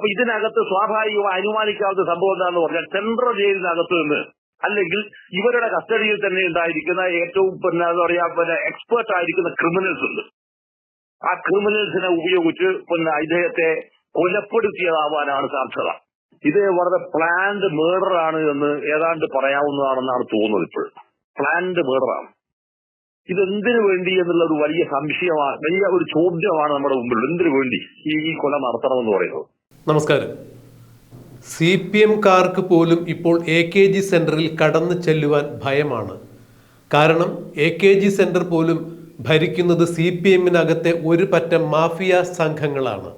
അപ്പൊ ഇതിനകത്ത് സ്വാഭാവികമായി അനുമാനിക്കാവുന്ന സംഭവം എന്താണെന്ന് പറഞ്ഞാൽ സെൻട്രൽ ജയിലിനകത്ത് നിന്ന് അല്ലെങ്കിൽ ഇവരുടെ കസ്റ്റഡിയിൽ തന്നെ ഉണ്ടായിരിക്കുന്ന ഏറ്റവും പിന്നെ എന്താ പറയാ പിന്നെ എക്സ്പേർട്ട് ആയിരിക്കുന്ന ക്രിമിനൽസ് ഉണ്ട്. ആ ക്രിമിനൽസിനെ ഉപയോഗിച്ച് പിന്നെ ഇദ്ദേഹത്തെ കൊലപ്പെടുത്തിയതാവാനാണ് സാധ്യത. ഇത് വളരെ പ്ലാൻഡ് മേർഡർ ആണ് എന്ന് ഏതാണ്ട് പറയാവുന്നതാണെന്നാണ് തോന്നുന്നത് ഇപ്പോൾ. പ്ലാൻഡ് മേർഡർ ആണ്. ഇതെന്തിനു വേണ്ടി എന്നുള്ള ഒരു വലിയ സംശയമാണ് വലിയ ഒരു ചോദ്യമാണ് നമ്മുടെ മുമ്പിൽ എന്തിനു വേണ്ടി ഈ കൊല നടത്തണമെന്ന് പറയുന്നത്? നമസ്കാരം. സി പി എംകാർക്ക് പോലും ഇപ്പോൾ എ കെ ജി സെന്ററിൽ കടന്നു ചെല്ലുവാൻ ഭയമാണ്. കാരണം എ കെ ജി സെന്റർ പോലും ഭരിക്കുന്നത് സി പി എമ്മിനകത്തെ ഒരു പറ്റം മാഫിയ സംഘങ്ങളാണ്.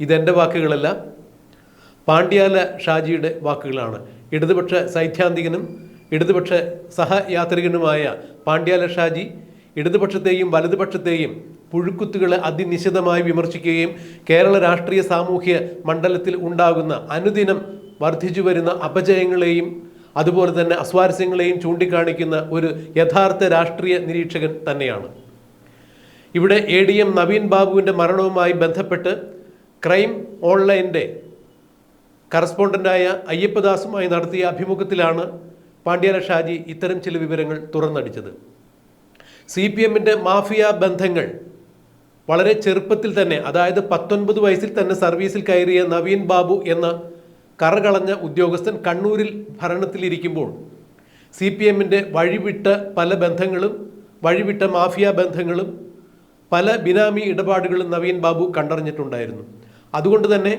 ഇതെന്റെ വാക്കുകളല്ല പാണ്ഡ്യാല ഷാജിയുടെ വാക്കുകളാണ്. ഇടതുപക്ഷ സൈദ്ധാന്തികനും ഇടതുപക്ഷ സഹയാത്രികനുമായ പാണ്ഡ്യാല ഷാജി ഇടതുപക്ഷത്തെയും വലതുപക്ഷത്തെയും പുഴുക്കുത്തുകളെ അതിനിശിതമായി വിമർശിക്കുകയും കേരള രാഷ്ട്രീയ സാമൂഹ്യ മണ്ഡലത്തിൽ ഉണ്ടാകുന്ന അനുദിനം വർദ്ധിച്ചു വരുന്ന അപജയങ്ങളെയും അതുപോലെ തന്നെ അസ്വാരസ്യങ്ങളെയും ചൂണ്ടിക്കാണിക്കുന്ന ഒരു യഥാർത്ഥ രാഷ്ട്രീയ നിരീക്ഷകൻ തന്നെയാണ്. ഇവിടെ എ ഡി എം നവീൻ ബാബുവിന്റെ മരണവുമായി ബന്ധപ്പെട്ട് ക്രൈം ഓൺലൈന്റെ കറസ്പോണ്ടന്റായ അയ്യപ്പദാസുമായി നടത്തിയ അഭിമുഖത്തിലാണ് പാണ്ഡ്യാല ഷാജി ഇത്തരം ചില വിവരങ്ങൾ തുറന്നടിച്ചത്. സി പി എമ്മിന്റെ മാഫിയ ബന്ധങ്ങൾ വളരെ ചെറുപ്പത്തിൽ തന്നെ അതായത് പത്തൊൻപത് വയസ്സിൽ തന്നെ സർവീസിൽ കയറിയ നവീൻ ബാബു എന്ന കറകളഞ്ഞ ഉദ്യോഗസ്ഥൻ കണ്ണൂരിൽ ഭരണത്തിലിരിക്കുമ്പോൾ സി പി എമ്മിന്റെ വഴിവിട്ട പല ബന്ധങ്ങളും വഴിവിട്ട മാഫിയ ബന്ധങ്ങളും പല ബിനാമി ഇടപാടുകളും നവീൻ ബാബു കണ്ടറിഞ്ഞിട്ടുണ്ടായിരുന്നു. അതുകൊണ്ട് തന്നെ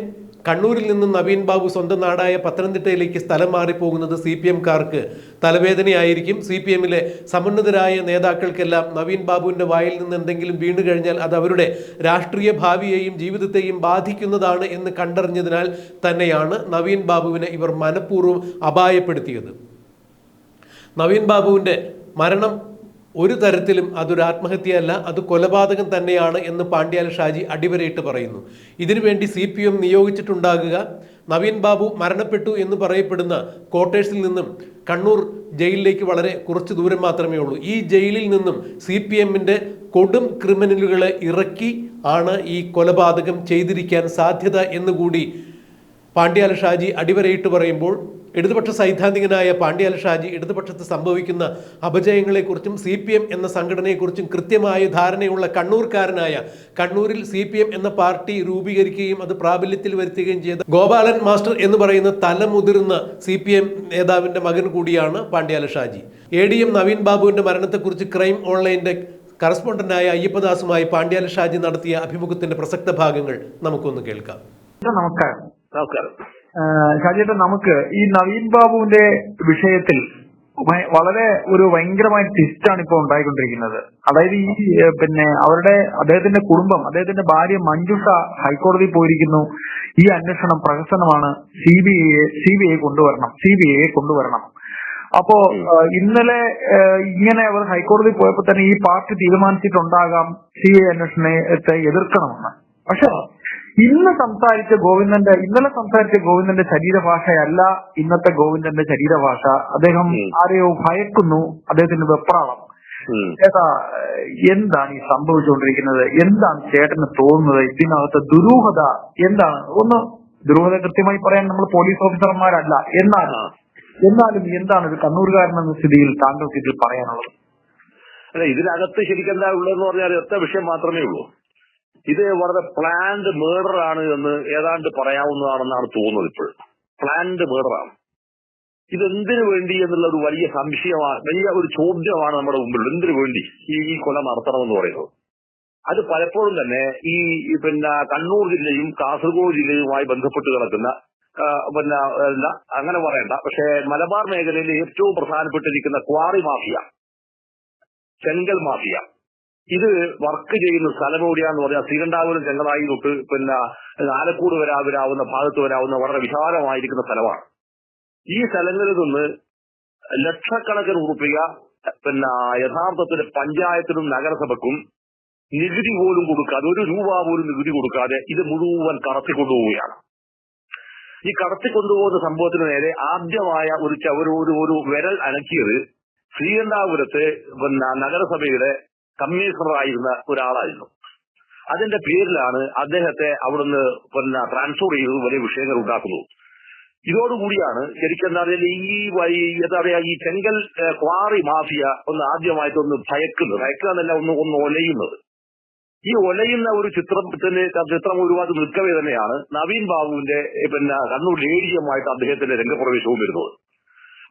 കണ്ണൂരിൽ നിന്ന് നവീൻ ബാബു സ്വന്തം നാടായ പത്തനംതിട്ടയിലേക്ക് സ്ഥലം മാറിപ്പോകുന്നത് സി പി എംകാർക്ക് തലവേദനയായിരിക്കും. സി പി എമ്മിലെ സമുന്നതരായ നേതാക്കൾക്കെല്ലാം നവീൻ ബാബുവിന്റെ വായിൽ നിന്ന് എന്തെങ്കിലും വീണു കഴിഞ്ഞാൽ അത് അവരുടെ രാഷ്ട്രീയ ഭാവിയെയും ജീവിതത്തെയും ബാധിക്കുന്നതാണ് എന്ന് കണ്ടറിഞ്ഞതിനാൽ തന്നെയാണ് നവീൻ ബാബുവിനെ ഇവർ മനഃപൂർവം അപായപ്പെടുത്തിയത്. നവീൻ ബാബുവിന്റെ മരണം ഒരു തരത്തിലും അതൊരു ആത്മഹത്യയല്ല അത് കൊലപാതകം തന്നെയാണ് എന്ന് പാണ്ഡ്യാല ഷാജി അടിവരയിട്ട് പറയുന്നു. ഇതിനുവേണ്ടി സി പി എം നിയോഗിച്ചിട്ടുണ്ടാകുക നവീൻ ബാബു മരണപ്പെട്ടു എന്ന് പറയപ്പെടുന്ന ക്വാർട്ടേഴ്സിൽ നിന്നും കണ്ണൂർ ജയിലിലേക്ക് വളരെ കുറച്ച് ദൂരം മാത്രമേ ഉള്ളൂ. ഈ ജയിലിൽ നിന്നും സി പി എമ്മിന്റെ കൊടും ക്രിമിനലുകളെ ഇറക്കി ആണ് ഈ കൊലപാതകം ചെയ്തിരിക്കാൻ സാധ്യത എന്നുകൂടി പാണ്ഡ്യാല ഷാജി അടിവരയിട്ട് പറയുമ്പോൾ ഇടതുപക്ഷ സൈദ്ധാന്തികനായ പാണ്ഡ്യാല ഷാജി ഇടതുപക്ഷത്ത് സംഭവിക്കുന്ന അപജയങ്ങളെക്കുറിച്ചും സി പി എം എന്ന സംഘടനയെക്കുറിച്ചും കൃത്യമായ ധാരണയുള്ള കണ്ണൂർക്കാരനായ കണ്ണൂരിൽ സി പി എം എന്ന പാർട്ടി രൂപീകരിക്കുകയും അത് പ്രാബല്യത്തിൽ വരുത്തുകയും ചെയ്ത ഗോപാലൻ മാസ്റ്റർ എന്ന് പറയുന്ന തലമുതിർന്ന സി പി എം നേതാവിന്റെ മകൻ കൂടിയാണ് Pandyala Shaji. A D M Naveen ബാബുവിന്റെ മരണത്തെക്കുറിച്ച് ക്രൈം ഓൺലൈന്റെ കറസ്പോണ്ടന്റായ അയ്യപ്പദാസുമായി പാണ്ഡ്യാല ഷാജി നടത്തിയ അഭിമുഖത്തിന്റെ പ്രസക്ത ഭാഗങ്ങൾ നമുക്കൊന്ന് കേൾക്കാം. നമസ്കാരം. നമസ്കാരം. ഷാജിയേട്ടൻ നമുക്ക് ഈ നവീൻ ബാബുവിന്റെ വിഷയത്തിൽ വളരെ ഒരു ഭയങ്കരമായ ട്വിസ്റ്റാണ് ഇപ്പോൾ ഉണ്ടായിക്കൊണ്ടിരിക്കുന്നത്. അതായത് ഈ പിന്നെ അവരുടെ അദ്ദേഹത്തിന്റെ കുടുംബം അദ്ദേഹത്തിന്റെ ഭാര്യ മഞ്ജുഷ ഹൈക്കോടതി പോയിരിക്കുന്നു. ഈ അന്വേഷണം പ്രഹസനമാണ്. C B I C B I കൊണ്ടുവരണം സി ബി ഐയെ കൊണ്ടുവരണം. അപ്പോ ഇന്നലെ ഇങ്ങനെ അവർ ഹൈക്കോടതി പോയപ്പോ തന്നെ ഈ പാർട്ടി തീരുമാനിച്ചിട്ടുണ്ടാകാം. സി ഐ അന്വേഷണത്തെ എതിർക്കണമെന്ന്. പക്ഷെ ഇന്ന് സംസാരിച്ച ഗോവിന്ദന്റെ ഇന്നലെ സംസാരിച്ച ഗോവിന്ദന്റെ ശരീരഭാഷയല്ല ഇന്നത്തെ ഗോവിന്ദന്റെ ശരീരഭാഷ. അദ്ദേഹം ആരെയോ ഭയക്കുന്നു. അദ്ദേഹത്തിന്റെ വെപ്രാളം. ഏതാ ചേട്ടാ എന്താണ് ഈ സംഭവിച്ചുകൊണ്ടിരിക്കുന്നത്? എന്താണ് ചേട്ടന് തോന്നുന്നത്? ഇതിനകത്ത് ദുരൂഹത എന്താണ്? ഒന്ന് ദുരൂഹത കൃത്യമായി പറയാൻ നമ്മൾ പോലീസ് ഓഫീസർമാരല്ല എന്നാൽ. എന്നാലും എന്താണ് ഒരു കണ്ണൂർകാരൻ എന്ന സ്ഥിതിയിൽ താങ്കൾക്ക് ഇതിൽ പറയാനുള്ളത്? അല്ല ഇതിനകത്ത് ശരിക്കും എന്താ ഉള്ളതെന്ന് പറഞ്ഞാൽ ഒറ്റ വിഷയം മാത്രമേ ഉള്ളൂ. ഇത് വളരെ പ്ലാൻഡ് മേർഡർ ആണ് എന്ന് ഏതാണ്ട് പറയാവുന്നതാണെന്നാണ് തോന്നുന്നത് ഇപ്പോൾ പ്ലാൻഡ് മേർഡർ ആണ്. ഇതെന്തിനു വേണ്ടി എന്നുള്ള ഒരു വലിയ സംശയമാണ് വലിയ ഒരു ചോദ്യമാണ് നമ്മുടെ മുമ്പിൽ എന്തിനു വേണ്ടി ഈ കൊല നടത്തണമെന്ന് പറയുന്നത്? അത് പലപ്പോഴും തന്നെ ഈ പിന്നെ കണ്ണൂർ ജില്ലയും കാസർഗോഡ് ജില്ലയുമായി ബന്ധപ്പെട്ട് കിടക്കുന്ന പിന്നെ അല്ല അങ്ങനെ പറയണ്ട. പക്ഷേ മലബാർ മേഖലയിൽ ഏറ്റവും പ്രധാനപ്പെട്ടിരിക്കുന്ന ക്വാറി മാഫിയ ചെങ്കൽ മാഫിയ ഇത് വർക്ക് ചെയ്യുന്ന സ്ഥലം എവിടെയാന്ന് പറഞ്ഞാൽ ശ്രീകണ്ഠാപുരം ചെങ്കടായി തൊട്ട് പിന്നെ ആലക്കൂട് വരാവരാവുന്ന ഭാഗത്ത് വരാവുന്ന വളരെ വിശാലമായിരിക്കുന്ന സ്ഥലമാണ്. ഈ സ്ഥലങ്ങളിൽ നിന്ന് ലക്ഷക്കണക്കിന് ഉറുപ്പിക പിന്നെ യഥാർത്ഥത്തിൽ പഞ്ചായത്തിനും നഗരസഭക്കും നികുതി പോലും കൊടുക്കാതെ ഒരു രൂപ പോലും നികുതി കൊടുക്കാതെ ഇത് മുഴുവൻ കടത്തിക്കൊണ്ടുപോവുകയാണ്. ഈ കടത്തിക്കൊണ്ടുപോകുന്ന സംഭവത്തിന് നേരെ ആദ്യമായ ഒരു ചവരോട് ഒരു വിരൽ അനക്കിയത് ശ്രീകണ്ഠാപുരത്തെ പിന്നെ നഗരസഭയുടെ കമ്മീഷണറായിരുന്ന ഒരാളായിരുന്നു. അതിന്റെ പേരിലാണ് അദ്ദേഹത്തെ അവിടുന്ന് പിന്നെ ട്രാൻസ്ഫർ ചെയ്തത് വലിയ വിഷയങ്ങൾ ഉണ്ടാക്കുന്നത്. ഇതോടുകൂടിയാണ് ശരിക്കും എന്താ പറയുക ഈ എന്താ പറയാ ഈ ചെങ്കൽ ക്വാറി മാഫിയ ഒന്ന് ആദ്യമായിട്ട് ഒന്ന് ഭയക്കുന്നത് ഭയക്കുക എന്നല്ല ഒന്ന് ഒന്ന് ഒലയുന്നത്. ഈ ഒലയുന്ന ഒരു ചിത്രത്തിന് ചിത്രം ഒരുപാട് നിൽക്കവേ തന്നെയാണ്. നവീൻ ബാബുവിന്റെ പിന്നെ കണ്ണൂർ ലേഡിയമായിട്ട് അദ്ദേഹത്തിന്റെ രംഗപ്രവേശവും വരുന്നത്.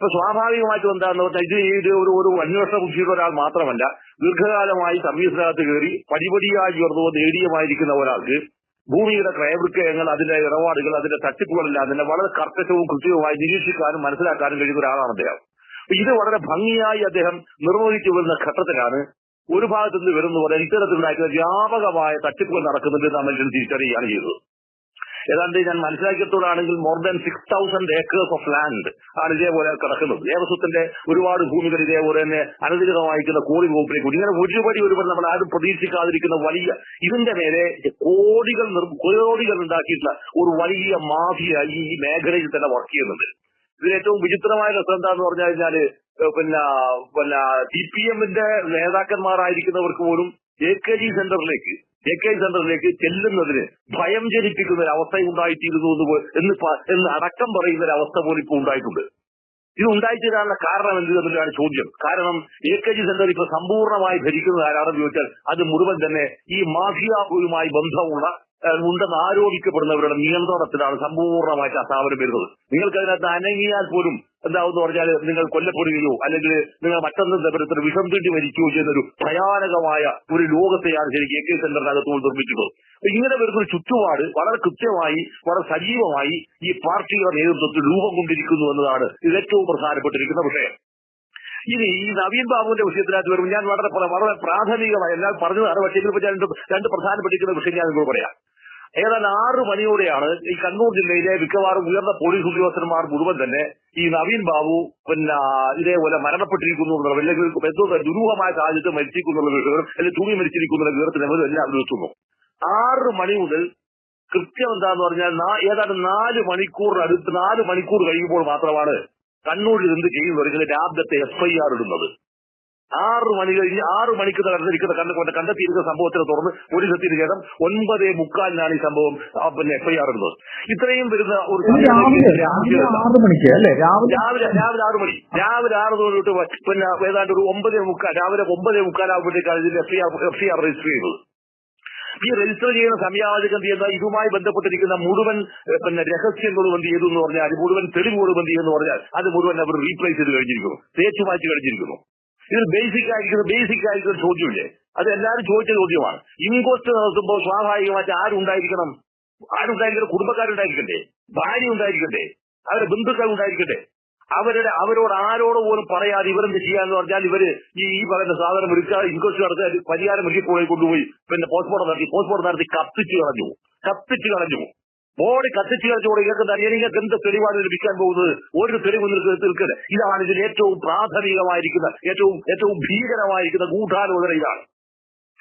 അപ്പൊ സ്വാഭാവികമായിട്ടും എന്താന്ന് പറഞ്ഞാൽ ഇത് ഇത് ഒരു ഒരു അന്വേഷണ ബുദ്ധിയുള്ള ഒരാൾ മാത്രമല്ല ദീർഘകാലമായി സർവീസിനകത്ത് കയറി പടിപടിയായി ഉയർന്നു നേടിയമായിരിക്കുന്ന ഒരാൾക്ക് ഭൂമിയുടെ ക്രയവിക്രയങ്ങൾ അതിന്റെ ഇടപാടുകൾ അതിന്റെ തട്ടിപ്പുകളെല്ലാം തന്നെ വളരെ കർക്കശവും കൃത്യവുമായി നിരീക്ഷിക്കാനും മനസ്സിലാക്കാനും കഴിയുന്ന ഒരാളാണ് അദ്ദേഹം. ഇത് വളരെ ഭംഗിയായി അദ്ദേഹം നിർവഹിച്ചു വരുന്ന ഘട്ടത്തിലാണ് ഒരു ഭാഗത്തുനിന്ന് വരുന്ന പോലെ ഇത്തരത്തിലുണ്ടാക്കുന്ന വ്യാപകമായ തട്ടിപ്പുകൾ നടക്കുന്നുണ്ട് നമ്മൾ മനുഷ്യൻ തിരിച്ചറിയുകയാണ് ചെയ്തത്. ഏതാണ്ട് ഞാൻ മനസ്സിലാക്കിയത്തോടാണെങ്കിൽ more than six thousand acres of land ആണ് ഇതേപോലെ കിടക്കുന്നത് ദേവസ്വത്തിന്റെ ഒരുപാട് ഭൂമികൾ ഇതേപോലെ തന്നെ അനധികൃതമായിരിക്കുന്ന കോടി വകുപ്പിലേക്ക്. ഇങ്ങനെ ഒരുപടി ഒരുപടി നമ്മൾ ആരും പ്രതീക്ഷിക്കാതിരിക്കുന്ന വലിയ ഇതിന്റെ മേലെ കോടികൾ കോടികൾ ഉണ്ടാക്കിയിട്ടുള്ള ഒരു വലിയ മാഫിയ ഈ മേഖലയിൽ തന്നെ വർക്ക് ചെയ്യുന്നുണ്ട് ഇതിൽ ഏറ്റവും വിചിത്രമായ രസം എന്താന്ന് പറഞ്ഞു കഴിഞ്ഞാൽ പിന്നെ പിന്നെ സി പി എമ്മിന്റെ നേതാക്കന്മാരായിരിക്കുന്നവർക്ക് പോലും എ കെ ജി സെന്ററിലേക്ക് എ കെ സെന്ററിലേക്ക് ചെല്ലുന്നതിന് ഭയം ജനിപ്പിക്കുന്ന ഒരു അവസ്ഥ ഉണ്ടായിത്തീരുന്നു എന്ന് എന്ന് എന്ന് അടക്കം പറയുന്ന ഒരു അവസ്ഥ പോലും ഇപ്പോൾ ഉണ്ടായിട്ടുണ്ട്. ഇത് ഉണ്ടായിത്തീരാനുള്ള കാരണം എന്ത് തമ്മിലാണ് ചോദ്യം? കാരണം എ കെ ജി സെന്റർ ഇപ്പൊ സമ്പൂർണമായി ഭരിക്കുന്നത് ആരാണെന്ന് ചോദിച്ചാൽ അത് മുഴുവൻ തന്നെ ഈ മാഫിയാവുമായി ബന്ധമുള്ള ഉണ്ടെന്ന് ആരോപിക്കപ്പെടുന്നവരുടെ നിയന്ത്രണത്തിലാണ് സമ്പൂർണമായിട്ട് ആ സ്ഥാപനം വരുന്നത്. നിങ്ങൾക്ക് അതിനകത്ത് അനങ്ങിയാൽ പോലും എന്താവെന്ന് പറഞ്ഞാൽ നിങ്ങൾ കൊല്ലപ്പെടുകയോ അല്ലെങ്കിൽ നിങ്ങൾ മറ്റൊന്നും തരത്തിൽ വിഷം തീണ്ടി മരിക്കുകയോ ചെയ്യുന്നൊരു ഭയാനകമായ ഒരു ലോകത്തെയാണ് ശരിക്കും എ കെ സെന്ററിനകത്ത് നിർമ്മിക്കുന്നത്. ഇങ്ങനെ വരുന്ന ചുറ്റുപാട് വളരെ കൃത്യമായി വളരെ സജീവമായി ഈ പാർട്ടിയുടെ നേതൃത്വത്തിൽ രൂപം കൊണ്ടിരിക്കുന്നു എന്നതാണ് ഇത് ഏറ്റവും പ്രധാനപ്പെട്ടിരിക്കുന്ന വിഷയം. ഇനി ഈ നവീൻ ബാബുവിന്റെ വിഷയത്തിനകത്ത് വരുമ്പോൾ ഞാൻ വളരെ വളരെ പ്രാഥമികമായി എല്ലാം പറഞ്ഞതാണ് പക്ഷേ ഇതിൽ രണ്ട് രണ്ട് പ്രധാനപ്പെട്ടിരിക്കുന്ന വിഷയം ഞാൻ നിങ്ങൾ പറയാം. ഏതാണ്ട് ആറ് മണിയോടെയാണ് ഈ കണ്ണൂർ ജില്ലയിലെ മിക്കവാറും ഉയർന്ന പോലീസ് ഉദ്യോഗസ്ഥന്മാർ മുഴുവൻ തന്നെ ഈ നവീൻ ബാബു പിന്നെ ഇതേപോലെ മരണപ്പെട്ടിരിക്കുന്നു അല്ലെങ്കിൽ എന്തോ ദുരൂഹമായ സാഹചര്യത്തിൽ മരിച്ചിരിക്കുന്നു അല്ലെങ്കിൽ തൂങ്ങി മരിച്ചിരിക്കുന്നു വിവരത്തിനെങ്കിലും എല്ലാവരും എത്തുന്നു ആറ് മണി മുതൽ കൃത്യം എന്താന്ന് പറഞ്ഞാൽ ഏതാണ്ട് നാല് മണിക്കൂറിനടുത്ത് നാല് മണിക്കൂർ കഴിയുമ്പോൾ മാത്രമാണ് കണ്ണൂരിൽ എന്ത് ചെയ്യുന്നത് രാബ്ദത്തെ എഫ് ഐ ആർ ഇടുന്നത്. ആറ് മണി കഴിഞ്ഞ് ആറ് മണിക്ക് നടന്നിരിക്കുന്ന കണ്ട കൊണ്ട് കണ്ടെത്തിയിരിക്കുന്ന സംഭവത്തിന് തുറന്ന് ഒരു സത്യത്തിന് ശേഷം ഒൻപതേ മുക്കാലിനാണ് ഈ സംഭവം പിന്നെ എഫ് ഐ ആർ ഇടുന്നത്. ഇത്രയും വരുന്ന ഒരു രാവിലെ രാവിലെ ആറു മണി. രാവിലെ ആറ് തൊട്ട് പിന്നെ ഏതാണ്ട് ഒരു ഒമ്പതേ മുക്കാൽ രാവിലെ ഒമ്പതേ മുക്കാലാകുമ്പോഴത്തേക്കാണ് ഇതിന്റെ F I R F I R register ചെയ്തത് ഈ രജിസ്റ്റർ ചെയ്യുന്ന സമയാവധിക്ക് എന്ത് ചെയ്യുന്ന? ഇതുമായി ബന്ധപ്പെട്ടിരിക്കുന്ന മുഴുവൻ പിന്നെ രഹസ്യങ്ങളും എന്ത് ചെയ്തു എന്ന് പറഞ്ഞാൽ മുഴുവൻ തെളിവുകളും എന്ത് ചെയ്യുന്നു പറഞ്ഞാൽ അത് മുഴുവൻ അവർ റീപ്ലേസ് ചെയ്ത് കഴിഞ്ഞിരിക്കുന്നു. തേച്ചു മാറ്റി കഴിഞ്ഞിരിക്കുന്നു. ഇതിൽ ബേസിക് ആയിരിക്കുന്ന ബേസിക് ആയിരിക്കുന്ന ചോദ്യമില്ലേ? അത് എല്ലാവരും ചോദിച്ച ചോദ്യമാണ്. ഇൻക്വസ്റ്റ് നടത്തുമ്പോൾ സ്വാഭാവികമായിട്ട് ആരുണ്ടായിരിക്കണം? ആരുണ്ടായിരിക്കണം? കുടുംബക്കാരുണ്ടായിരിക്കണ്ടേ? ഭാര്യ ഉണ്ടായിരിക്കണ്ടേ? അവരുടെ ബന്ധുക്കൾ ഉണ്ടായിരിക്കട്ടെ അവരുടെ അവരോട് ആരോട് പോലും പറയാതെ ഇവരെന്ത് ചെയ്യാന്ന് പറഞ്ഞാൽ ഇവർ ഈ ഈ പറയുന്ന സാധനം എടുക്കുക ഇൻക്വസ്റ്റ് നടത്തി പരിഹാരം വെട്ടിപ്പോയി കൊണ്ടുപോയി. പിന്നെ പോസ്റ്റ്മോർട്ടം നടത്തി പോസ്റ്റ്മോർട്ടം നടത്തി കത്തിച്ച് കളഞ്ഞു. കത്തിച്ച് കളഞ്ഞു. ബോഡി കത്തിച്ച് കളിച്ചുകൂടെ ഇതൊക്കെ അറിയാൻ നിങ്ങൾക്ക് എന്ത് തെളിവാണ് ലഭിക്കാൻ പോകുന്നത്? ഒരു തെളിവ് നിൽക്കരുത്. ഇതാണ് ഇതിൽ ഏറ്റവും പ്രാഥമികമായിരിക്കുന്ന ഏറ്റവും ഏറ്റവും ഭീകരമായിരിക്കുന്ന ഗൂഢാലോചന ഇതാണ്.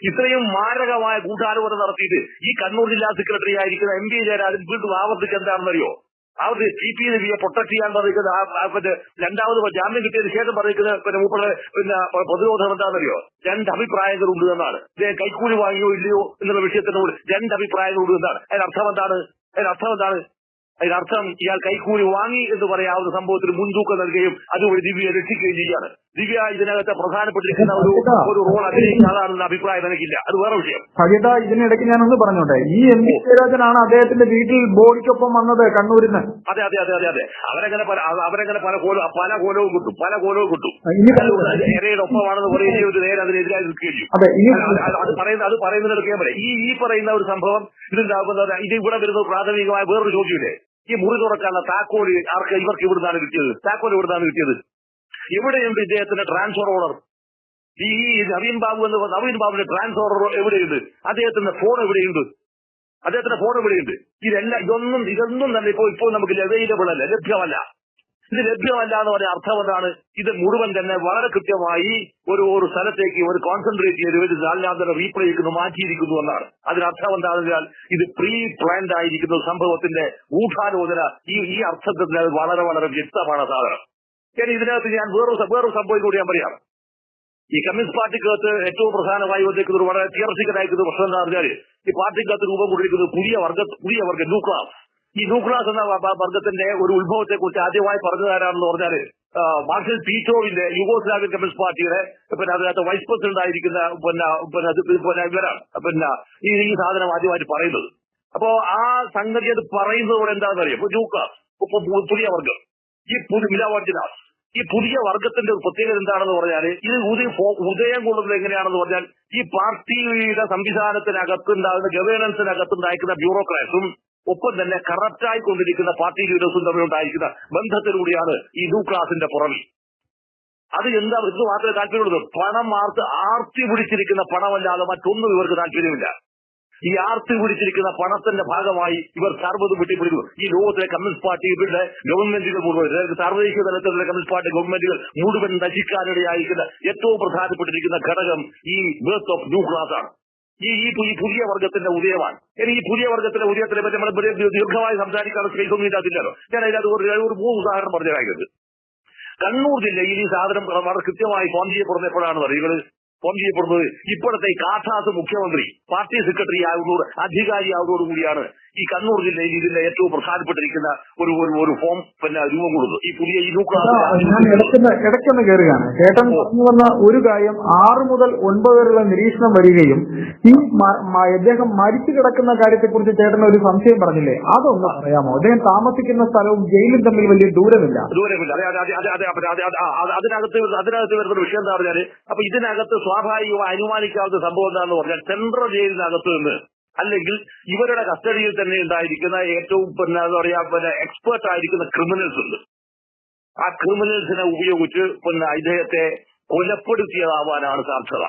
ഇത്രയും മാരകമായ ഗൂഢാലോചന നടത്തിയിട്ട് ഈ കണ്ണൂർ ജില്ലാ സെക്രട്ടറി ആയിരിക്കുന്ന എം പി ജയരാജൻ വീണ്ടും ആവർത്തിച്ച് എന്താണെന്നറിയോ? അവർ സി പി രവിയെ പ്രൊട്ടക്ട് ചെയ്യാൻ പറയുന്നത് പിന്നെ രണ്ടാമത് ജാമ്യം കിട്ടിയതിന് ശേഷം പറയുന്നത് പിന്നെ മൂപ്പരുടെ പിന്നെ പ്രതിരോധം എന്താണെന്നറിയോ? രണ്ട് അഭിപ്രായങ്ങൾ ഉണ്ട് എന്നാണ്. കൈക്കൂലി വാങ്ങിയോ ഇല്ലയോ എന്നുള്ള വിഷയത്തിനോട് രണ്ട് അഭിപ്രായങ്ങളുണ്ട് എന്നാണ്. അതിനർത്ഥം എന്താണ്? അതിനർത്ഥം എന്താണ്? അതിനർത്ഥം ഇയാൾ കൈക്കൂലി വാങ്ങി എന്ന് പറയാവുന്ന സംഭവത്തിന് മുൻതൂക്കം നൽകുകയും അതുവഴി ദിവ്യയെ രക്ഷിക്കുകയും ചെയ്യാണ് ദിവ്യ ഇതിനകത്ത് പ്രധാനപ്പെട്ടിരിക്കുന്ന ഒരു ഒരു റോൾ അഭിനയിക്കാതാണെന്ന അഭിപ്രായം എനിക്കില്ല. അത് വേറെ വിഷയം. സജിത ഇതിനിടയ്ക്ക് ഞാനൊന്ന് പറഞ്ഞോട്ടെ? ഈ എം പി ജയരാജനാണ് അദ്ദേഹത്തിന്റെ വീട്ടിൽ ബോഡിക്കൊപ്പം വന്നത് കണ്ണൂരിന്ന്. അതെ അതെ അതെ അതെ അതെ. അവരങ്ങനെ പല അവ- അവരങ്ങനെ പല കോല പല കോലവും കിട്ടും പല കോലവും കിട്ടും. ഒപ്പമാണെന്ന് പറയുകയും ഒരു നേരെ അതിനെതിരായി നിൽക്കുകയും അതെ പറയുന്ന അത് പറയുന്നതിനൊക്കെ ഈ ഈ പറയുന്ന ഒരു സംഭവം ഇതുണ്ടാകുന്നത് ഇത് ഇവിടെ വരുന്ന പ്രാഥമികമായ വേറൊരു ചോദ്യമില്ലേ? ഈ മുറി തുറക്കാനുള്ള താക്കോൽ ആർക്ക് ഇവർക്ക് ഇവിടുന്നാണ് കിട്ടിയത്? താക്കോൽ ഇവിടുന്നാണ് കിട്ടിയത്? എവിടെയുണ്ട് ഇദ്ദേഹത്തിന്റെ ട്രാൻസ്ഫർ ഓർഡർ ഈ നവീൻ ബാബു എന്ന് നവീൻ ബാബുവിന്റെ ട്രാൻസ്ഫർ ഓർഡർ എവിടെയുണ്ട്? അദ്ദേഹത്തിന്റെ ഫോൺ എവിടെയുണ്ട്? അദ്ദേഹത്തിന്റെ ഫോൺ എവിടെയുണ്ട്? ഇതെല്ലാം ഇതൊന്നും ഇതൊന്നും തന്നെ ഇപ്പോൾ ഇപ്പോൾ നമുക്ക് അവൈലബിൾ അല്ല ലഭ്യമല്ല. ഇത് ലഭ്യമല്ല എന്ന് പറഞ്ഞ അർത്ഥം എന്താണ്? ഇത് മുഴുവൻ തന്നെ വളരെ കൃത്യമായി ഒരു ഒരു സ്ഥലത്തേക്ക് ഒരു കോൺസെൻട്രേറ്റ് ചെയ്ത് ഒരു ലാലാന്തര ചെയ്യുന്നു മാറ്റിയിരിക്കുന്നു എന്നാണ്. അതിനർത്ഥം എന്താണെന്ന് വെച്ചാൽ ഇത് പ്രീ പ്ലാൻഡ് ആയിരിക്കുന്ന സംഭവത്തിന്റെ ഗൂഢാലോചന ഈ ഈ അർത്ഥത്തിൽ വളരെ വളരെ വ്യക്തമാണ് സാധനം. ഇനി ഇതിനകത്ത് ഞാൻ വേറൊരു വേറൊരു സംഭവം കൂടി ഞാൻ പറയാം. ഈ കമ്മ്യൂണിസ്റ്റ് പാർട്ടിക്കകത്ത് ഏറ്റവും പ്രധാനമായി വന്നിരിക്കുന്ന ഒരു വളരെ തീർച്ചയായിരിക്കുന്ന പ്രശ്നം എന്താ പറഞ്ഞാൽ ഈ പാർട്ടിക്കകത്ത് രൂപം കൊണ്ടിരിക്കുന്നത് പുതിയ വർഗ പുതിയ വർഗ ന്യൂ ക്ലാസ് ഈ ന്യൂ ക്ലാസ് എന്ന വർഗത്തിന്റെ ഒരു ഉത്ഭവത്തെ കുറിച്ച് ആദ്യമായി പറഞ്ഞു തരാമെന്ന് പറഞ്ഞാൽ ആ, മാർഷൽ പീറ്റോവിന്റെ യുഗോസ്ലാവിയൻ കമ്മ്യൂണിസ്റ്റ് പാർട്ടിയുടെ പിന്നെ അതിനകത്ത് വൈസ് പ്രസിഡന്റ് ആയിരിക്കുന്ന പിന്നെ പിന്നെ ഇവരാണ്. പിന്നെ ഈ ഈ സാധനം ആദ്യമായിട്ട് പറയുന്നത്. അപ്പോ ആ സംഗതി അത് പറയുന്നതോടെ എന്താണെന്ന് അറിയാം ഇപ്പൊ പുതിയ വർഗം. ഈ പുതിയ മിലാവാറ്റിനാസ് ഈ പുതിയ വർഗത്തിന്റെ ഒരു പ്രത്യേകത എന്താണെന്ന് പറഞ്ഞാൽ ഇത് ഉദയം ഉദയം കൊള്ളുന്നത് എങ്ങനെയാണെന്ന് പറഞ്ഞാൽ ഈ പാർട്ടിയുടെ സംവിധാനത്തിനകത്ത് ഉണ്ടാകുന്ന ഗവേണൻസിനകത്ത് ഉണ്ടായിരിക്കുന്ന ബ്യൂറോക്രാറ്റ്സും ഒപ്പം തന്നെ കറപ്റ്റായി കൊണ്ടിരിക്കുന്ന പാർട്ടി ലീഡേഴ്സും തമ്മിലുണ്ടായിരിക്കുന്ന ബന്ധത്തിലൂടെയാണ് ഈ ന്യൂ ക്ലാസിന്റെ പുറമെ. അത് എന്താ ഇത് മാത്രമേ താല്പര്യമുള്ളൂ? പണം ആർത്ത് ആർത്തി പിടിച്ചിരിക്കുന്ന പണമല്ലാതെ മറ്റൊന്നും ഇവർക്ക് താല്പര്യമില്ല. ഈ ആർത്തി പിടിച്ചിരിക്കുന്ന പണത്തിന്റെ ഭാഗമായി ഇവർ സർവതും വെട്ടിപ്പിടിക്കുന്നു. ഈ ലോകത്തിലെ കമ്മ്യൂണിസ്റ്റ് പാർട്ടി ഇവരുടെ ഗവൺമെന്റുകൾ മുഴുവൻ അതായത് സാർവദേശിക തലത്തിലുള്ള കമ്മ്യൂണിസ്റ്റ് പാർട്ടി ഗവൺമെന്റുകൾ മുഴുവൻ നശിക്കാനിടയായിരിക്കുന്ന ഏറ്റവും പ്രധാനപ്പെട്ടിരിക്കുന്ന ഘടകം ഈ ബേർത്ത് ഓഫ് ന്യൂ ക്ലാസ് ആണ്. ഈ ഈ പുതിയ വർഗത്തിന്റെ ഉദയമാണ്. ഇനി ഈ പുതിയ വർഗത്തിന്റെ ഉദയത്തിനെ പറ്റി നമ്മൾ ദീർഘമായി സംസാരിക്കാനുള്ള സ്പേസ് ഒന്നും ഇതിനകത്തില്ലല്ലോ ഞാൻ അതിനകത്ത് ഒരു ഒരു മൂന്ന് ഉദാഹരണം പറഞ്ഞു കാര്യം കണ്ണൂർ ജില്ലയിൽ ഈ സാധനം വളരെ കൃത്യമായി ഫോം ചെയ്യപ്പെടുന്ന എപ്പോഴാണ് അറിയുന്നത് ഫോം ചെയ്യപ്പെടുന്നത് ഇപ്പോഴത്തെ ഈ മുഖ്യമന്ത്രി പാർട്ടി സെക്രട്ടറി ആകുന്നതോട് അധികാരിയാകുന്നതോടുകൂടിയാണ് ഈ കണ്ണൂർ ജില്ലയിൽ ഇതിന്റെ ഏറ്റവും പ്രധാനപ്പെട്ടിരിക്കുന്ന ഒരു ഒരു ഒരു ഫോം പിന്നെ രൂപം കൊടുത്തു ഈ പുതിയ ഈ ഇടയ്ക്കൊന്ന് കയറുകയാണ് ചേട്ടൻ പറഞ്ഞു വന്ന ഒരു കാര്യം ആറ് മുതൽ ഒൻപത് വരെയുള്ള നിരീക്ഷണം വരികയും ഈ അദ്ദേഹം മരിച്ചു കിടക്കുന്ന കാര്യത്തെക്കുറിച്ച് ചേട്ടൻ ഒരു സംശയം പറഞ്ഞില്ലേ അതൊന്ന് പറയാമോ അദ്ദേഹം താമസിക്കുന്ന സ്ഥലവും ജയിലും തമ്മിൽ വലിയ ദൂരമില്ല ദൂരമില്ല അതിനകത്ത് അതിനകത്ത് വരുന്ന വിഷയം എന്താ പറഞ്ഞാൽ അപ്പൊ ഇതിനകത്ത് സ്വാഭാവികമായി അനുമാനിക്കാവുന്ന സംഭവം എന്താണെന്ന് പറഞ്ഞാൽ സെൻട്രൽ ജയിലിനകത്ത് നിന്ന് അല്ലെങ്കിൽ ഇവരുടെ കസ്റ്റഡിയിൽ തന്നെ ഉണ്ടായിരിക്കുന്ന ഏറ്റവും പിന്നെ എന്താ പറയാ പിന്നെ എക്സ്പേർട്ട് ആയിരിക്കുന്ന ക്രിമിനൽസ് ഉണ്ട്. ആ ക്രിമിനൽസിനെ ഉപയോഗിച്ച് പിന്നെ ഇദ്ദേഹത്തെ കൊലപ്പെടുത്തിയതാവാനാണ് സാധ്യത.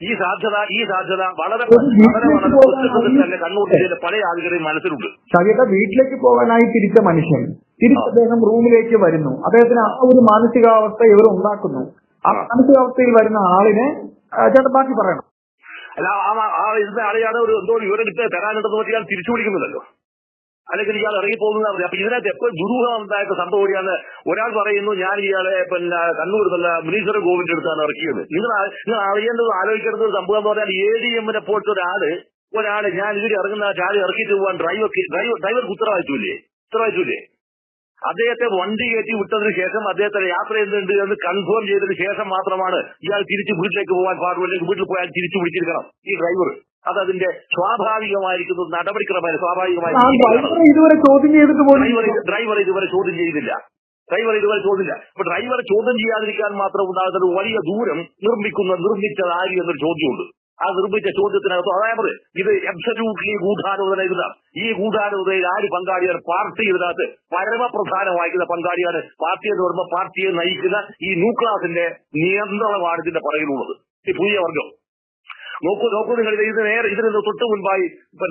ഈ സാധ്യത ഈ സാധ്യത വളരെ വളരെ വളരെ തന്നെ കണ്ണൂർ ജില്ലയിലെ പല ആളുകളുടെയും മനസ്സിലുണ്ട്. ചവിയുടെ വീട്ടിലേക്ക് പോകാനായി തിരിച്ച മനുഷ്യൻ. തിരിച്ച് അദ്ദേഹം റൂമിലേക്ക് വരുന്നു. അദ്ദേഹത്തിന് ആ ഒരു മാനസികാവസ്ഥ ഇവർ ഉണ്ടാക്കുന്നു. ആ. മാനസികാവസ്ഥയിൽ വരുന്ന ആളിനെ ചേട്ടൻ ബാക്കി പറയണം. അല്ല ആ ഇരുന്ന ആളെയാണ് ഒരു എന്തോ ഒരു വിവരം കിട്ടുക തരാനുണ്ടെന്ന് പറ്റി ഞാൻ തിരിച്ചു വിളിക്കുന്നില്ലല്ലോ അല്ലെങ്കിൽ ഇയാൾ ഇറങ്ങി പോകുന്നതാണ് അപ്പൊ ഇതിനകത്ത് എപ്പോഴും ദുരൂഹമുണ്ടായ സംഭവം കൂടിയാണ് ഒരാൾ പറയുന്നു ഞാൻ ഇയാളെ പിന്നെ കണ്ണൂർ നല്ല മുനീശ്വര ഗോവിന്റെ അടുത്താണ് ഇറക്കിയത്. നിങ്ങൾ നിങ്ങൾ അറിയേണ്ടത് ആലോചിക്കേണ്ടത് ഒരു സംഭവം എന്ന് പറഞ്ഞാൽ എ ഡി എമ്മിനെ പോലത്തെ ഒരാൾ ഒരാൾ ഞാൻ ഇതിൽ ഇറങ്ങുന്ന ചാടി ഇറക്കിയിട്ട് പോകാൻ ഡ്രൈവർ ഡ്രൈവർ ഡ്രൈവർക്ക് ഉത്തരവാദിത്തമില്ലേ ഉത്തരവാദിത്തമില്ലേ അദ്ദേഹത്തെ വണ്ടി കയറ്റി വിട്ടതിന് ശേഷം അദ്ദേഹത്തെ യാത്ര ചെയ്യുന്നുണ്ട് എന്ന് കൺഫേം ചെയ്തതിന് ശേഷം മാത്രമാണ് ഇയാൾ തിരിച്ച് വീട്ടിലേക്ക് പോകാൻ പാടുള്ളൂ. അല്ലെങ്കിൽ വീട്ടിൽ പോയാൽ തിരിച്ചു പിടിച്ചിരിക്കണം ഈ ഡ്രൈവർ അത് അതിന്റെ സ്വാഭാവികമായിരിക്കുന്ന നടപടിക്രമമായി സ്വാഭാവികമായി ആ ഡ്രൈവറെ ഇതുവരെ ചോദ്യം ചെയ്തിട്ട് ഡ്രൈവർ ഡ്രൈവർ ഇതുവരെ ചോദ്യം ചെയ്തില്ല. ഡ്രൈവർ ഇതുവരെ ചോദ്യമില്ല. അപ്പൊ ഡ്രൈവറെ ചോദ്യം ചെയ്യാതിരിക്കാൻ മാത്രം ഉണ്ടാകുന്ന ഒരു വലിയ ദൂരം നിർമ്മിക്കുന്ന നിർമ്മിച്ചത് ആര് എന്നൊരു ചോദ്യമുണ്ട്. ആ നിർമ്മിച്ച ചോദ്യത്തിനകത്ത് അതായത് ഇത് എബ്സല്യൂട്ട്ലി ഗൂഢാലോചന ഇതാണ് ഈ ഗൂഢാലോചനയിൽ ആര് പങ്കാളിയാണ്? പാർട്ടി ഇതിനകത്ത് പരമപ്രധാനമായിരിക്കുന്ന പങ്കാളിയാണ്. പാർട്ടി എന്ന് പറയുമ്പോൾ പാർട്ടിയെ നയിക്കുന്ന ഈ ന്യൂക്ലാസിന്റെ നിയന്ത്രണമാണ് ഇതിന്റെ പറയുന്നുള്ളത് ഈ പുതിയ വർഗം. നോക്കൂ നോക്കൂ നിങ്ങൾ ഇത് നേരെ ഇതിന് തൊട്ട് മുൻപായി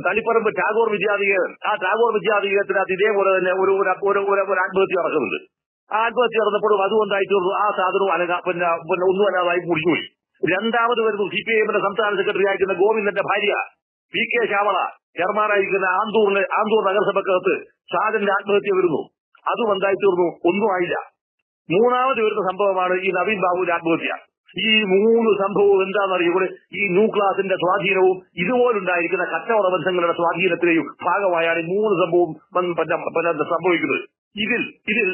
തളിപ്പറമ്പ് ടാഗോർ വിദ്യാധികേതൻ. ആ ടാഗോർ വിദ്യാധികേതത്തിനകത്ത് ഇതേപോലെ തന്നെ ഒരു ആത്മഹത്യ നടക്കുന്നുണ്ട്. ആത്മഹത്യ നടന്നപ്പോഴും അതുകൊണ്ടായിട്ട് ആ സാധനവും അനങ്ങ പിന്നെ പിന്നെ ഒന്നും അല്ലാതായി മുടിഞ്ഞുപോയി. രണ്ടാമത് വരുന്നു സി പി ഐഎമ്മിന്റെ സംസ്ഥാന സെക്രട്ടറി ആയിരിക്കുന്ന ഗോവിന്ദന്റെ ഭാര്യ പി കെ ശ്യാമള. ചെയർമാനായിരിക്കുന്ന ആന്തൂറിലെ ആന്തൂർ നഗരസഭക്കകത്ത് ഷാജന്റെ ആത്മഹത്യ വരുന്നു. അതും എന്തായി തീർന്നു? ഒന്നും ആയില്ല. മൂന്നാമത് വരുന്ന സംഭവമാണ് ഈ നവീൻ ബാബുവിന്റെ ആത്മഹത്യ. ഈ മൂന്ന് സംഭവവും എന്താണെന്നറിയുമ്പോൾ ഈ ന്യൂ ക്ലാസിന്റെ സ്വാധീനവും ഇതുപോലുണ്ടായിരിക്കുന്ന കച്ചവട ബന്ധങ്ങളുടെ സ്വാധീനത്തിലെയും ഭാഗമായാണ് ഈ മൂന്ന് പിന്നെ സംഭവിക്കുന്നത്. ഇതിൽ ഇതിൽ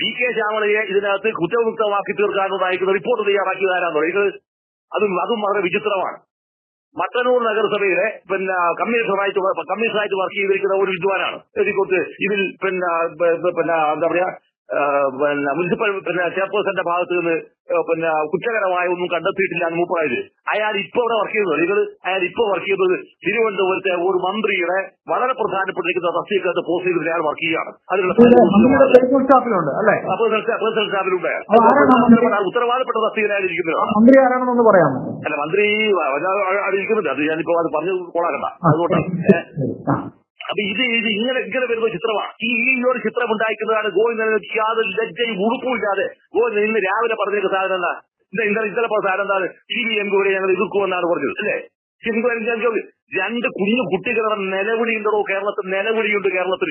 പി കെ ശ്യാമളയെ ഇതിനകത്ത് കുറ്റമുക്തമാക്കി തീർക്കാനുണ്ടായിരിക്കുന്ന റിപ്പോർട്ട് തയ്യാറാക്കിയതാരാന്ന് പറയുന്നത് അതും അതും വളരെ വിചിത്രമാണ്. മട്ടന്നൂർ നഗരസഭയിലെ പിന്നെ കമ്മീഷണറായിട്ട് കമ്മീഷണറായിട്ട് വർക്ക് ചെയ്തിരിക്കുന്ന ഒരു വിദ്വാനാണ്. ഇതിൽ പിന്നെ പിന്നെ എന്താ പറയാ പിന്നെ മുനിസിപ്പൽ പിന്നെ ചെയർപേഴ്സന്റെ ഭാഗത്ത് നിന്ന് പിന്നെ കുറ്റകരമായ ഒന്നും കണ്ടെത്തിയിട്ടില്ല എന്ന് മൂപ്പറായത്. അയാൾ ഇപ്പൊ അവിടെ വർക്ക് ചെയ്തത് നിങ്ങൾ അയാൾ ഇപ്പൊ വർക്ക് ചെയ്തത് തിരുവനന്തപുരത്തെ ഒരു മന്ത്രിയുടെ വളരെ പ്രധാനപ്പെട്ടിരിക്കുന്ന തസ്തികത്ത് പോസ്റ്റ് ചെയ്തിട്ട് അയാൾ വർക്ക് ചെയ്യുകയാണ്. അതിനുള്ള പേഴ്സണൽ സ്റ്റാഫിലുണ്ട്? ഉത്തരവാദപ്പെട്ട ആരാണെന്നൊന്ന് പറയാമോ? അല്ല മന്ത്രി അറിയിക്കുന്നുണ്ട് അത് ഞാനിപ്പോ അത് പറഞ്ഞു കൊള്ളാകണ്ട അതുകൊണ്ടാണ്. അപ്പൊ ഇത് ഇത് ഇങ്ങനെ ഇങ്ങനെ വരുന്ന ചിത്രമാണ്. ഈ ഈ ഒരു ചിത്രം ഉണ്ടായിരിക്കുന്നതാണ് ഗോവിന്ദൻ യാതൊരു ലജ്ജയും ഉറുപ്പുമില്ലാതെ ഗോ ഇന്ന് രാവിലെ പറഞ്ഞ സാധനം എന്താ? ഇന്ന് ഇന്നലെ ഇന്നലെ സാധനം എന്താണ്? ടി വി എൻക്വയറി ഞങ്ങൾ എതിർക്കുമെന്നാണ് പറഞ്ഞത് അല്ലേ? രണ്ട് കുഞ്ഞു കുട്ടികളുടെ നിലവിളിയുണ്ടോ കേരളത്തിൽ? നിലവിളിയുണ്ട് കേരളത്തിൽ.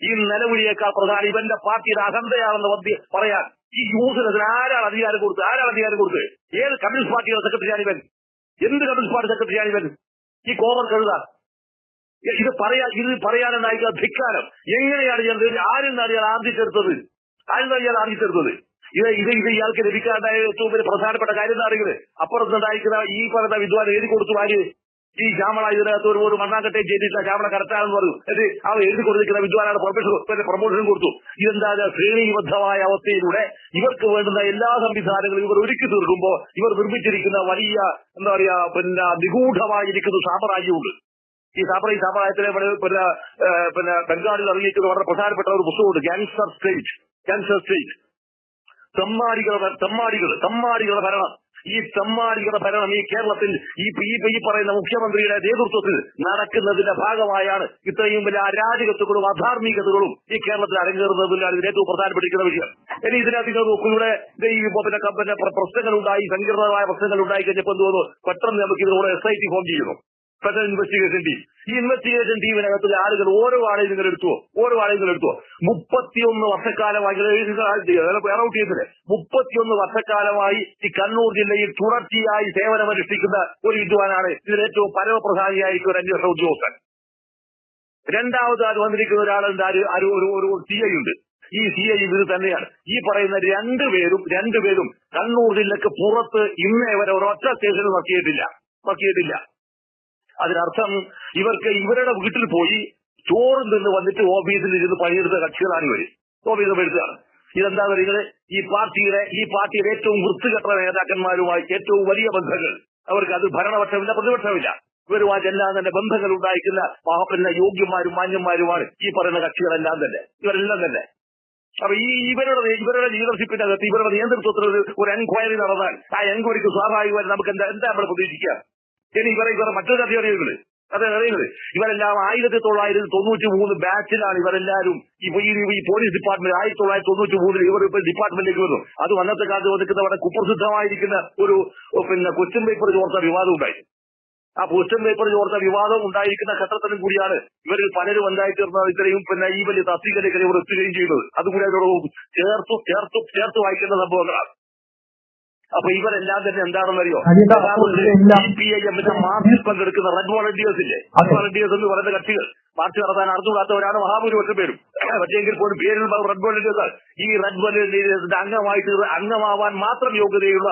ഈ നിലവിളിയേക്കാൾ പ്രധാനം ഇവന്റെ പാർട്ടിയുടെ അഹന്തയാണെന്ന് പറയാൻ ഈ യൂസിന് ആരാണ് അധികാരം കൊടുത്ത് ആരാണ് അധികാരം കൊടുത്ത് ഏത് കമ്മ്യൂണിസ്റ്റ് പാർട്ടിയുടെ സെക്രട്ടറിയാണ് ഇവൻ. എന്ത് കമ്മ്യൂണിസ്റ്റ് പാർട്ടി സെക്രട്ടറിയാണ് ഇവൻ? ഈ കോമൺ കഴുത. ഇത് പറയാ ഇത് പറയാനെന്നായിരിക്കും ധിക്കാരം. എങ്ങനെയാണ് ഞാൻ ആരും അറിയാൻ ആർജിച്ചെടുത്തത്? ആരും അറിയാൻ ആർജിച്ചെടുത്തത്? ഇത് ഇത് ഇത് ഇയാൾക്ക് ലഭിക്കാണ്ടായ ഏറ്റവും വലിയ പ്രധാനപ്പെട്ട കാര്യം എന്താ അറിയുന്നത് അപ്പുറത്തുണ്ടായിരിക്കുന്ന ഈ പറയുന്ന വിദ്വാൻ എഴുതി കൊടുത്തു ആര്? ഈ ശ്യാമള ഇതിനകത്ത് ഒരു ഒരു മണ്ണാക്കട്ടെ ചെയ്തിട്ടില്ല ശ്യാമള കറക്റ്റാണെന്ന് പറഞ്ഞു അത് ആ എഴുതി കൊടുത്തിരിക്കുന്ന വിദ്വാനാണ് പ്രൊഫഷൻ പ്രൊമോഷൻ കൊടുത്തു. ഇതെന്താ ശ്രേണിബദ്ധമായ അവസ്ഥയിലൂടെ ഇവർക്ക് വേണ്ടുന്ന എല്ലാ സംവിധാനങ്ങളും ഇവർ ഒരുക്കി തീർക്കുമ്പോൾ ഇവർ നിർമ്മിച്ചിരിക്കുന്ന വലിയ എന്താ പറയാ പിന്നെ നിഗൂഢമായിരിക്കുന്ന സാമ്രാജ്യമുണ്ട്. ഈ സാമ്രാജ്യ ഈ സാമ്രാജ്യത്തിലെ ഇവിടെ പിന്നെ പിന്നെ ബംഗാളിൽ ഇറങ്ങിയിട്ട് വളരെ പ്രധാനപ്പെട്ട ഒരു പുസ്തകമുണ്ട് ക്യാൻസർ സ്റ്റേറ്റ് ക്യാൻസർ സ്റ്റേറ്റ് തെമ്മാടികളുടെ തെമ്മാടികൾ തെമ്മാടികളുടെ ഭരണം. ഈ തെമ്മാടികളുടെ ഭരണം ഈ കേരളത്തിൽ ഈ ഈ പറയുന്ന മുഖ്യമന്ത്രിയുടെ നേതൃത്വത്തിൽ നടക്കുന്നതിന്റെ ഭാഗമായാണ് ഇത്രയും വലിയ അരാജകത്വങ്ങളും അധാർമികതകളും ഈ കേരളത്തിൽ അരങ്ങേറുന്നതിലാണ് ഇതിന് ഏറ്റവും പ്രധാനപ്പെട്ടിരിക്കുന്ന വിഷയം. ഇനി ഇതിനകത്ത് നിങ്ങൾ നോക്കൂ ഇവിടെ ഈ പിന്നെ പിന്നെ പ്ര- പ്രശ്നങ്ങളുണ്ടായി സങ്കീർണമായ പ്രശ്നങ്ങൾ ഉണ്ടായി കഴിഞ്ഞപ്പോൾ എന്ത് തോന്നുന്നു പെട്ടെന്ന് നമുക്ക് ഇതിലൂടെ എസ് ഐ ടി ഫോം ചെയ്യുന്നു. സ്പെഷ്യൽ ഇൻവെസ്റ്റിഗേഷൻ ടീം ഈ ഇൻവെസ്റ്റിഗേഷൻ ടീമിനകത്തുള്ള ആളുകൾ ഓരോ ആളെയും നിങ്ങൾ എടുത്തുവോ? ഓരോ ആളെയും നിങ്ങൾ എടുത്തുവോ? മുപ്പത്തിയൊന്ന് വർഷക്കാലമായി ഔട്ട് ചെയ്തത് മുപ്പത്തിയൊന്ന് വർഷക്കാലമായി ഈ കണ്ണൂർ ജില്ലയിൽ തുടർച്ചയായി സേവനമനുഷ്ഠിക്കുന്ന ഒരു വിദ്വാനാണ് ഇതിൽ ഏറ്റവും പരമപ്രധാനിയായിട്ട് ഒരു അന്വേഷണ ഉദ്യോഗസ്ഥൻ. രണ്ടാമത് അത് വന്നിരിക്കുന്ന ഒരാളുണ്ട് ആര് ഒരു സി ഐ ഉണ്ട്. ഈ സി ഐ ഇത് തന്നെയാണ്. ഈ പറയുന്ന രണ്ടുപേരും രണ്ടുപേരും കണ്ണൂർ ജില്ലക്ക് പുറത്ത് ഇന്നേ വരെ ഒരൊറ്റ സ്റ്റേഷനിൽ നടത്തിയിട്ടില്ല നോക്കിയിട്ടില്ല അതിനർത്ഥം ഇവർക്ക് ഇവരുടെ വീട്ടിൽ പോയി ചോറും നിന്ന് വന്നിട്ട് ഓഫീസിൽ ഇരുന്ന് പണിയെടുത്ത കക്ഷികളാണ് ഇവർ. ഓഫീസിൽ എടുക്കുകയാണ് ഇതെന്താ പറയുന്നത്? ഈ പാർട്ടിയുടെ ഈ പാർട്ടിയുടെ ഏറ്റവും വൃത്തികെട്ട നേതാക്കന്മാരുമായി ഏറ്റവും വലിയ ബന്ധങ്ങൾ. അവർക്ക് അത് ഭരണപക്ഷമില്ല പ്രതിപക്ഷമില്ല. ഇവരുമായിട്ടെല്ലാം തന്നെ ബന്ധങ്ങൾ ഉണ്ടായിരിക്കുന്ന പാവപ്പന്ന യോഗ്യന്മാരും മാന്യന്മാരുമാണ് ഈ പറയുന്ന കക്ഷികളെല്ലാം തന്നെ. ഇവരെല്ലാം തന്നെ. അപ്പൊ ഈ ഇവരുടെ ഇവരുടെ ലീഡർഷിപ്പിന്റെ അകത്ത് ഇവരുടെ നേതൃത്വത്തിൽ ഒരു- എൻക്വയറി നടന്നാൽ ആ എൻക്വയറിക്ക് സ്വാഭാവികമായി നമുക്ക് എന്താ എന്താ നമ്മൾ പ്രതീക്ഷിക്കുക? ഇനി ഇവരെ ഇവരെ മറ്റൊരു കഥ അറിയുന്നത് അത് അറിയുന്നത്? ഇവരെല്ലാം ആയിരത്തി തൊള്ളായിരത്തി തൊണ്ണൂറ്റി മൂന്ന് ബാച്ചിലാണ് ഇവരെല്ലാവരും ഈ പോലീസ് ഡിപ്പാർട്ട്മെന്റ് ആയിരത്തി തൊള്ളായിരത്തി തൊണ്ണൂറ്റി മൂന്നിൽ ഇവർ ഇപ്പൊ ഡിപ്പാർട്ട്മെന്റിലേക്ക് വന്നു അത് അന്നത്തെ കാലത്ത് ഒതുക്കുന്ന അവിടെ കുപ്രസിദ്ധമായിരിക്കുന്ന ഒരു പിന്നെ ക്വസ്റ്റ്യൻ പേപ്പർ ചോർത്ത വിവാദം ഉണ്ടായി ആ ക്വസ്റ്റ്യൻ പേപ്പർ ചോർത്ത വിവാദം ഉണ്ടായിരിക്കുന്ന ഘട്ടത്തിലും കൂടിയാണ് ഇവരിൽ പലരും എന്തായിത്തീർന്ന ഇത്രയും പിന്നെ ഈ വലിയ തസ്തികയിലേക്ക് ഇവർ എത്തുകയും ചെയ്യുന്നത് അതുകൂടി അതിനോട് ചേർത്തു ചേർത്തു ചേർത്ത് വായിക്കുന്ന സംഭവങ്ങളാണ്. അപ്പൊ ഇവരെല്ലാം തന്നെ എന്താണെന്നറിയോ സി പി ഐ എമ്മിന്റെ മാർച്ചിൽ പങ്കെടുക്കുന്ന റെഡ് വോളണ്ടിയേഴ്സ് ഇല്ലേ. റെഡ് വോളണ്ടിയേഴ്സ് എന്ന് പറയുന്ന കക്ഷികൾ. മാർച്ച് നടത്താൻ അറിഞ്ഞുകൂടാത്തവരാണ് മഹാഭൂരിപക്ഷം പേരും. പക്ഷേങ്കിൽ പോലും പേരിൽ റെഡ് വോളണ്ടിയേഴ്സ് ഈ റെഡ് വോളണ്ടിയേഴ്സിന്റെ അംഗമായിട്ട് അംഗമാവാൻ മാത്രം യോഗ്യതയുള്ള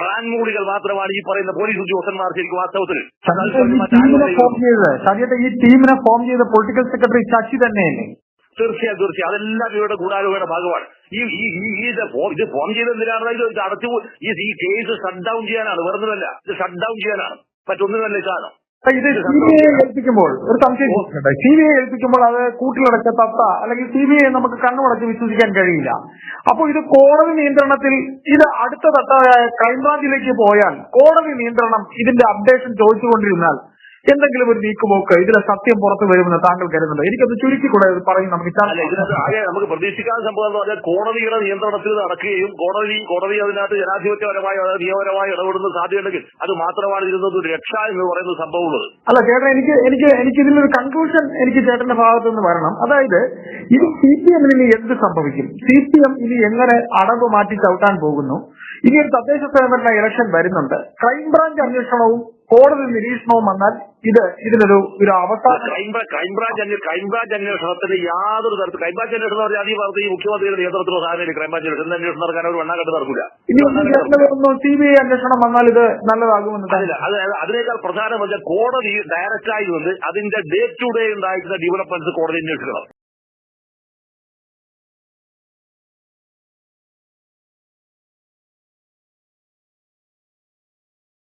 റാൻമൂടികൾ മാത്രമാണ് ഈ പറയുന്ന പോലീസ് ഉദ്യോഗസ്ഥന്മാർ ശരിക്കും വാസ്തവത്തിൽ. ഈ ടീമിനെ ഫോം ചെയ്ത പൊളിറ്റിക്കൽ സെക്രട്ടറി ശശി തന്നെയല്ലേ? തീർച്ചയായും തീർച്ചയായും. അതെല്ലാം ഇവരുടെ ഗൂഢാലോചനയുടെ ഭാഗമാണ്. ഈ ഈ ഇത് ഇത് ഫോം ചെയ്ത് എന്തിനാണ് ഇത് അടച്ചു ഈ ഈ കേസ് ഷട്ട് ഡൗൺ ചെയ്യാനാണ്. വെറുതെയല്ല ഇത് ഷട്ട് ഡൗൺ ചെയ്യാനാണ്. മറ്റൊന്നിനല്ല കാരണം ഇത് സി ബി ഐ ഏൽപ്പിക്കുമ്പോൾ ഒരു സംശയം സി ബി ഐ ഏൽപ്പിക്കുമ്പോൾ അത് കൂട്ടിലടച്ച തത്ത അല്ലെങ്കിൽ സി ബി ഐ നമുക്ക് കണ്ണുമടച്ച് വിശ്വസിക്കാൻ കഴിയില്ല. അപ്പോൾ ഇത് കോടതി നിയന്ത്രണത്തിൽ ഇത് അടുത്ത തട്ടായ ക്രൈംബ്രാഞ്ചിലേക്ക് പോയാൽ കോടതി നിയന്ത്രണം ഇതിന്റെ അപ്ഡേഷൻ ചോദിച്ചുകൊണ്ടിരുന്നാൽ എന്തെങ്കിലും ഒരു നീക്കുപോക്ക് ഇതിലെ സത്യം പുറത്തു വരുമെന്ന് താങ്കൾ കരുതുന്നുണ്ടോ? എനിക്കത് ചുരുക്കി കൂടെ പറയും നമുക്ക് ആകെ നമുക്ക് പ്രതീക്ഷിക്കാൻ സംഭവം എന്ന് പറഞ്ഞാൽ കോടതിയുടെ നിയന്ത്രണത്തിൽ നടക്കുകയും കോടതി കോടതി അതിനകത്ത് ജനാധിപത്യപരമായി നിയമപരമായ ഇടപെടുന്ന സാധ്യതയുണ്ടെങ്കിൽ അത് മാത്രമാണ് ഇരുന്നത് ഒരു രക്ഷ എന്ന് പറയുന്ന സംഭവമുള്ളത്. അല്ല ചേട്ടൻ എനിക്ക് എനിക്ക് എനിക്ക് ഇതിലൊരു കൺക്ലൂഷൻ എനിക്ക് ചേട്ടന്റെ ഭാഗത്തു നിന്ന് വരണം. അതായത് ഇത് സി പി എമ്മിന് എന്ത് സംഭവിക്കും? സി പി എം ഇനി എങ്ങനെ അടവ് മാറ്റി ചവിട്ടാൻ പോകുന്നു? ഇനി ഒരു തദ്ദേശ സ്വയംഭരണ ഇലക്ഷൻ വരുന്നുണ്ട്. ക്രൈംബ്രാഞ്ച് അന്വേഷണവും കോടതി നിരീക്ഷണവും വന്നാൽ ഇത് ഇതിനൊരു ഒരു അവസാന ക്രൈംബ്രാഞ്ച് ക്രൈംബ്രാഞ്ച് അന്വേ- ക്രൈംബ്രാഞ്ച് അന്വേഷണത്തിന് യാതൊരു തരത്തിൽ ക്രൈംബ്രാഞ്ച് അന്വേഷണം പറഞ്ഞാൽ ഈ പറഞ്ഞ ഈ മുഖ്യമന്ത്രിയുടെ നേതൃത്വത്തിലുള്ള സാധനം ക്രൈംബ്രാഞ്ച് അന്വേഷണം. അന്വേഷണം നടക്കാൻ ഒരു വണ്ണാകട്ട് നടക്കില്ല സി ബി ഐ അന്വേഷണം വന്നാൽ ഇത് നല്ലതാകുമെന്ന് അതില്ല. അത് അതിനേക്കാൾ പ്രധാനം വെച്ചാൽ കോടതി ഡയറക്റ്റായി നിന്ന് അതിന്റെ ഡേ ടു ഡേ ഉണ്ടായിരുന്ന ഡെവലപ്മെന്റ്സ് കോടതി അന്വേഷിക്കണം.